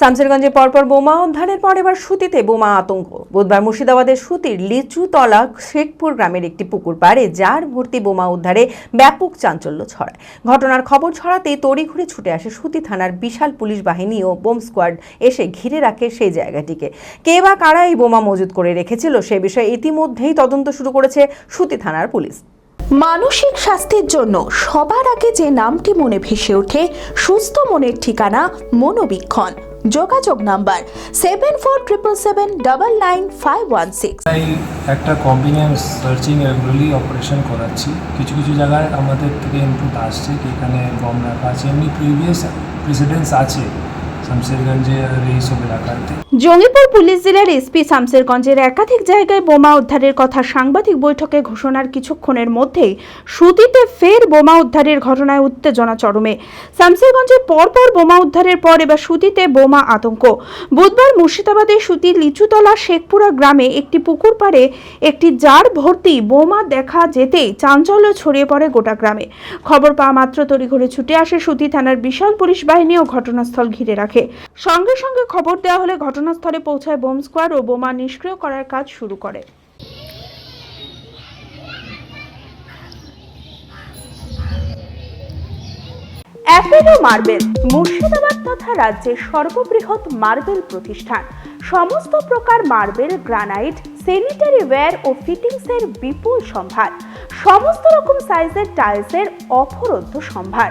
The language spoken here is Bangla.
শামসেরগঞ্জে পরপর বোমা উদ্ধারের পর এবার সুতিতে বোমা আতঙ্ক। বুধবার মুর্শিদাবাদের সুতির লিচুতলা শেখপুর গ্রামের একটি পুকুর পাড়ে যার ভর্তি বোমা উদ্ধারে ব্যাপক চাঞ্চল্য ছড়ায়। ঘটনার খবর ছড়াতেই তড়িঘড়ি ছুটে আসে সুতি থানার বিশাল পুলিশ বাহিনী ও বোম স্কোয়াড এসে ঘিরে রাখে সেই জায়গাটিকে। কে বা কারা এই বোমা মজুত করে রেখেছিল সে বিষয়ে ইতিমধ্যেই তদন্ত শুরু করেছে সুতি থানার পুলিশ। মানসিক স্বাস্থ্যের জন্য সবার আগে যে নামটি মনে ভেসে ওঠে, সুস্থ মনের ঠিকানা মনোবীক্ষণ। যোগাযোগ number seven four triple seven double nine five one six একটা কম্বিনেন্স সার্চিং রেগুলারলি অপারেশন করাচ্ছি। কিছু কিছু জায়গায় আমাদের থেকে ইনপুট আসছে কি এখানে বম রাখা আছে, এমনি প্রিভিয়াস প্রেসিডেন্স আছে। জঙ্গিপুর পুলিশ জেলার এসপি শামসেরগঞ্জের একাধিক জায়গায় বোমা উদ্ধারের কথা সাংবাদিক বৈঠকে ঘোষণার কিছুক্ষণের মধ্যেই সুতিতে ফের বোমা উদ্ধারের ঘটনায় উত্তেজনা চরমে। শামসেরগঞ্জে পরপর বোমা উদ্ধারের পর এবার সুতিতে বোমা আতঙ্ক। বুধবার মুর্শিদাবাদের সুতি লিচুতলা শেখপুরা গ্রামে একটি পুকুর পাড়ে একটি জার ভর্তি বোমা দেখা যেতেই চাঞ্চল্য ছড়িয়ে পড়ে গোটা গ্রামে। খবর পাওয়া মাত্র তড়িঘড়ি ছুটে আসে সুতি থানার বিশাল পুলিশ বাহিনী ও ঘটনাস্থল ঘিরে রাখে। সঙ্গে সঙ্গে খবর দেওয়া হলে ঘটনাস্থলে পৌঁছায় বোম স্কোয়াড ও বোমা নিষ্ক্রিয় করার কাজ শুরু করে। অ্যাপেলো মার্বেল, মুর্শিদাবাদ তথা রাজ্যের সর্ববৃহৎ মার্বেল প্রতিষ্ঠান। সমস্ত প্রকার মার্বেল, গ্রানাইট স্যানিটারি ওয়্যার ও ফিটিংসের বিপুল সম্ভার। সমস্ত রকম সাইজের টাইলসের অফরন্ত সম্ভার।